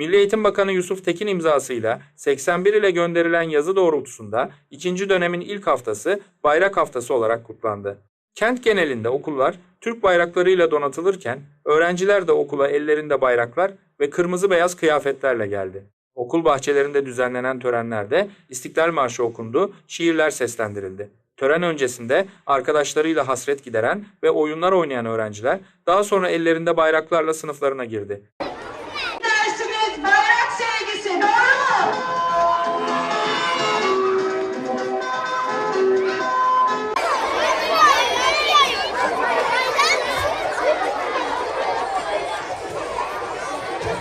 Milli Eğitim Bakanı Yusuf Tekin imzasıyla 81 ile gönderilen yazı doğrultusunda ikinci dönemin ilk haftası bayrak haftası olarak kutlandı. Kent genelinde okullar Türk bayraklarıyla donatılırken öğrenciler de okula ellerinde bayraklar ve kırmızı beyaz kıyafetlerle geldi. Okul bahçelerinde düzenlenen törenlerde İstiklal Marşı okundu, şiirler seslendirildi. Tören öncesinde arkadaşlarıyla hasret gideren ve oyunlar oynayan öğrenciler daha sonra ellerinde bayraklarla sınıflarına girdi.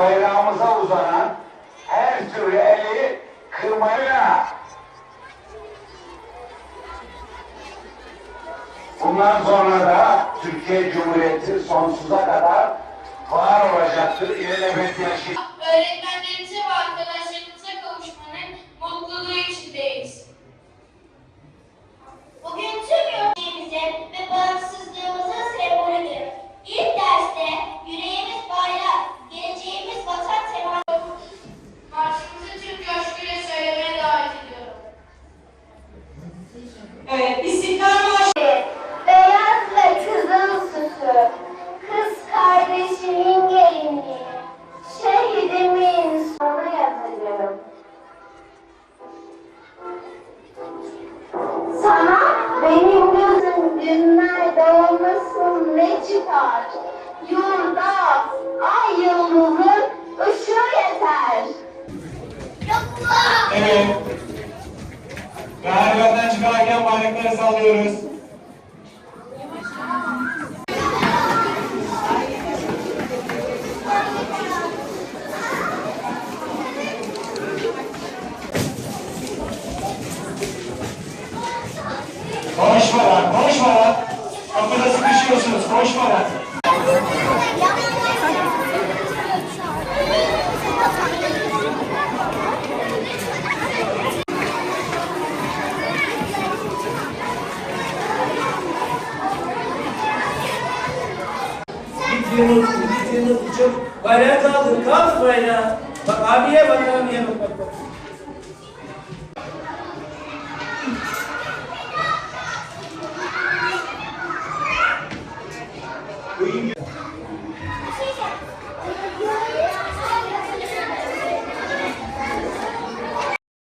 bayrağımıza uzanan her türlü eli kırmaya Bundan sonra da Türkiye Cumhuriyeti sonsuza kadar var olacaktır. İlelebet yaşayacak. Öğretmenlerimize ve Evet İstiklal Marşı. Beyaz ve kızıl süsü, kız kardeşimin gelinliği, şehidimin sonu yazacağım. Sana benim gözüm günlerde olmasın ne çıkar? Yurda ay yıldızın ışığı yeter. Çıkarken bayrakları sallıyoruz. Konuşma lan, konuşma lan. Kapıda sıkışıyorsunuz, konuşma lan. Bir yumruk uçup bayrağı kaldır bayrağı. Bak abiye bak abiye bak bak bak.